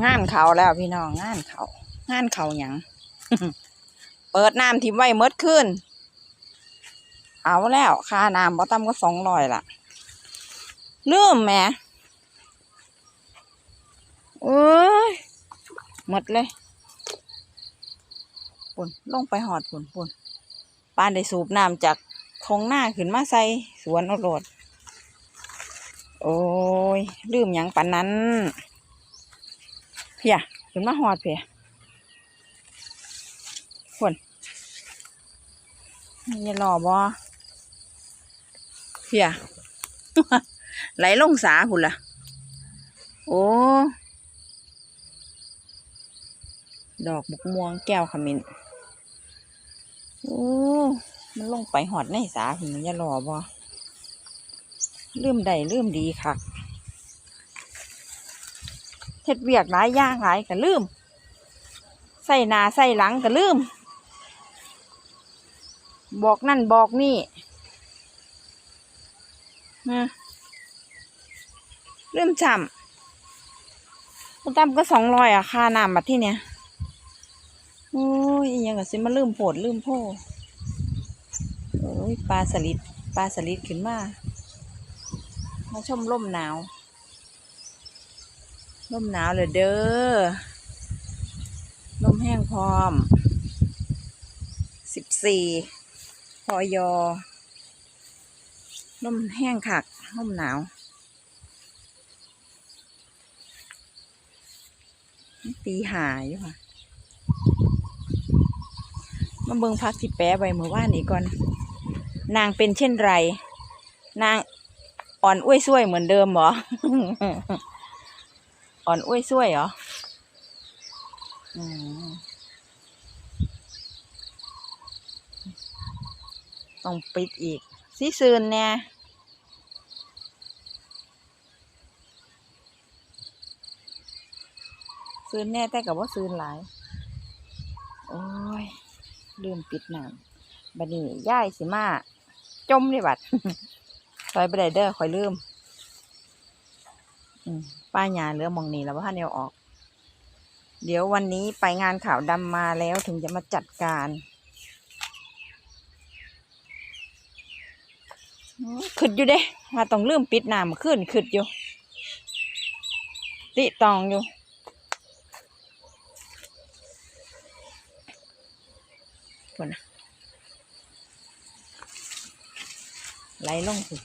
งานเขาแล้วพี่น้องงานเขางานเขาหยังเปิดน้ำทิมไว้เมดขึ้น เอาแล้วค่าน้ำบ่ต่ำก็สองร้อยละลืมแหม่เอ้ยหมดเลยปุ่นลงไปหอดปุ่นปุ่นปานได้สูบน้ำจากคงหน้าขึ้นมาใส่สวนอรดโอ้ยลืมหยังปันนั้น เพียขึ้นมาหอดเพียคนนี่รอบ่เพียไหลลงสาหุ่นละโอ้ ดอกบุกม่วงแก้วขมิ้นโอ้มันลงไปหอดในสาหุ่นมันจะรอบ่ลืมใดลืมดีค่ะ ฮ็ดเวียกหลายอย่างหลายก็ลืมใส่หน้าใส่หลังก็ลืม บอกนั่นบอกนี่นะลืมจำคุณตั้มก็สองร้อยอะค่าน้ำบัดที่เนี้ยโอ้ยยังก็สิมาลืมโผดลืมโพโอ้ยปลาสลิดปลาสลิดขึ้นมา มาชมร่มหนาว ร่มหนาวเลยเด้อร่มแห้งพร้อม สิบสี่พอยอร่มแห้งคักร่มหนาวตีหาอยู่ค่ะ มาเบิงพักที่แปะไว้เมื่อวานนี้ก่อน นางเป็นเช่นไร นางอ่อนอ้วยส้วยเหมือนเดิมหรอ อ่อนอ้วยส้วยเหรออืมต้องปิดอีกสิซืนเนี่ยซืนแน่แต่กับว่าซืนหลาย โอ้ย ลืมปิดน้ำบัดนี้ย่ายสิมา จมเลยบัดคอยไปไดเด้อคอยลืม ป้าหยาเหลือมองนี้แล้วว่าท่านเดียวออก เดี๋ยววันนี้ไปงานข่าวดำมาแล้วถึงจะมาจัดการขึ้นอยู่เด้ว่าต้องลืมปิดน้ำขึ้นขึ้นอยู่ ติตองอยู่ คนนะไหลลงสิ